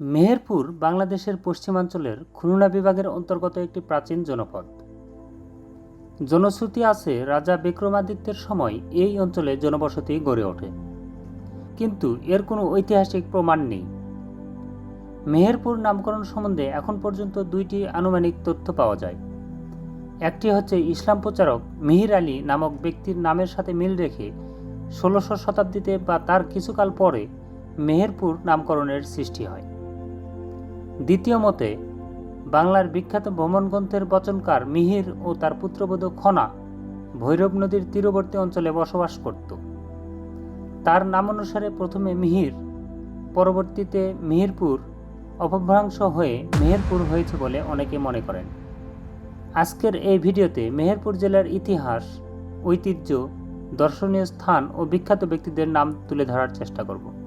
মেহেরপুর, বাংলাদেশের পশ্চিমাঞ্চলের খুলনা বিভাগের অন্তর্গত একটি প্রাচীন জনপদ। জনশ্রুতি আছে রাজা বিক্রমাদিত্যের সময় এই অঞ্চলে জনবসতি গড়ে ওঠে। কিন্তু এর কোনো ঐতিহাসিক প্রমাণ নেই। মেহেরপুর নামকরণ সম্বন্ধে এখন পর্যন্ত দুইটি আনুমানিক তথ্য পাওয়া যায়। একটি হচ্ছে ইসলাম প্রচারক মিহির আলী নামক ব্যক্তির নামের সাথে মিল রেখে ষোলোশো শতাব্দীতে বা তার কিছুকাল পরে মেহেরপুর নামকরণের সৃষ্টি হয়। দ্বিতীয় মতে, বাংলার বিখ্যাত ভ্রমণ গ্রন্থের বচনকার মিহির ও তার পুত্রবধূ খনা ভৈরব নদীর তীরবর্তী অঞ্চলে বসবাস করত। তার নামানুসারে প্রথমে মিহির, পরবর্তীতে মিহিরপুর অপভ্রাংশ হয়ে মেহেরপুর হয়েছে বলে অনেকে মনে করেন। আজকের এই ভিডিওতে মেহেরপুর জেলার ইতিহাস, ঐতিহ্য, দর্শনীয় স্থান ও বিখ্যাত ব্যক্তিদের নাম তুলে ধরার চেষ্টা করব।